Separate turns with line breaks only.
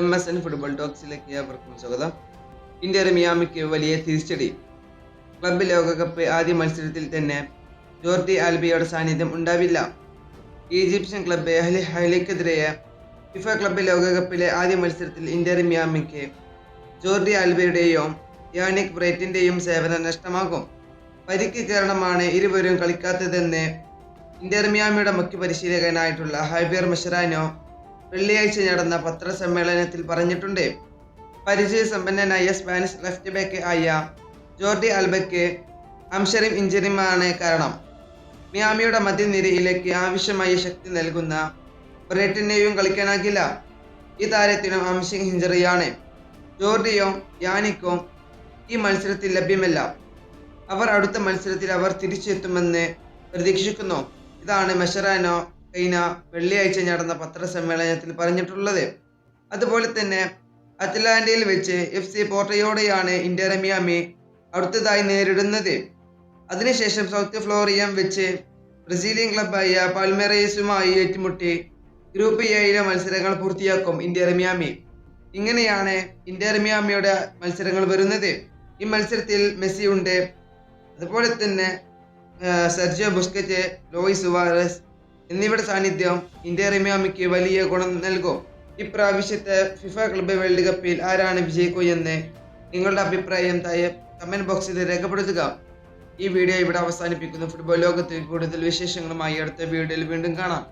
M S N football ടോക്സിലേക്ക് ഏവർക്കും സ്വാഗതം. ഇന്ത്യയുടെ മിയാമിക്ക് വലിയ തിരിച്ചടി. ക്ലബ്ബ് ലോകകപ്പ് ആദ്യ മത്സരത്തിൽ തന്നെ ജോർജി ആൽബിയുടെ സാന്നിധ്യം ഉണ്ടാവില്ല. ഈജിപ്ഷ്യൻ ക്ലബ് അഹ്ലി ഹൈലിക്കെതിരെ ഫിഫ ക്ലബ്ബ് ലോകകപ്പിലെ ആദ്യ മത്സരത്തിൽ ഇന്ത്യയുടെ മിയാമിക്ക് ജോർജി ആൽബിയുടെയും യാനിക് ബ്രൈറ്റിന്റെയും സേവനം നഷ്ടമാകും. പരിക്ക് കാരണമാണ് ഇരുവരും കളിക്കാത്തതെന്ന് ഇന്റർ മിയാമിയുടെ മുഖ്യ പരിശീലകനായിട്ടുള്ള ഹൈബിയർ മെഷറാനോ വെള്ളിയാഴ്ച നടന്ന പത്രസമ്മേളനത്തിൽ പറഞ്ഞിട്ടുണ്ട്. പരിചയസമ്പന്നനായ സ്പാനിഷ് ലെഫ്റ്റ് ബാക്ക് ആയ ജോർഡി ആൽബയ്ക്ക് അംശരും ഇഞ്ചറിയുമാണ് കാരണം. മിയാമിയുടെ മധ്യനിരയിലേക്ക് ആവശ്യമായ ശക്തി നൽകുന്ന ബ്രേറ്റിനെയും കളിക്കാനാകില്ല. ഈ താരത്തിനും അംശിങ് ഇഞ്ചറിയാണ്. ജോർഡിയോ യാനിക്കോ ഈ മത്സരത്തിൽ ലഭ്യമല്ല. അവർ അടുത്ത മത്സരത്തിൽ അവർ തിരിച്ചെത്തുമെന്ന് പ്രതീക്ഷിക്കുന്നു. ഇതാണ് മെഷറാനോ കൈന വെള്ളിയാഴ്ച നടന്ന പത്രസമ്മേളനത്തിൽ പറഞ്ഞിട്ടുള്ളത്. അതുപോലെ തന്നെ അറ്റ്ലാന്റയിൽ വെച്ച് എഫ് സി പോർട്ടയോടെയാണ് ഇന്ത്യ റമിയാമി അടുത്തതായി നേരിടുന്നത്. അതിനുശേഷം സൗത്ത് ഫ്ലോറിയം വെച്ച് ബ്രസീലിയൻ ക്ലബായ പാൽമെറേസുമായി ഏറ്റുമുട്ടി ഗ്രൂപ്പ് എയിലെ മത്സരങ്ങൾ പൂർത്തിയാക്കും ഇന്ത്യ റമിയാമി ഇങ്ങനെയാണ് ഇന്ത്യ റമിയാമിയുടെ മത്സരങ്ങൾ വരുന്നത്. ഈ മത്സരത്തിൽ മെസ്സി ഉണ്ട് അതുപോലെ തന്നെ സെർജിയോ ബുസ്കറ്റ് ലോയിസ് സുവാരസ് എന്നിവരുടെ സാന്നിധ്യം ഇന്ത്യ റിമിയാമിക്ക് വലിയ ഗുണം നൽകും. ഇപ്രാവശ്യത്തെ ഫിഫ ക്ലബ് വേൾഡ് കപ്പിൽ ആരാണ് വിജയിക്കുക എന്ന് നിങ്ങളുടെ അഭിപ്രായം താഴെ കമന്റ് ബോക്സിൽ രേഖപ്പെടുത്തുക. ഈ വീഡിയോ ഇവിടെ അവസാനിപ്പിക്കുന്നു. ഫുട്ബോൾ ലോകത്തിൽ കൂടുതൽ വിശേഷങ്ങളുമായി അടുത്ത വീഡിയോയിൽ വീണ്ടും കാണാം.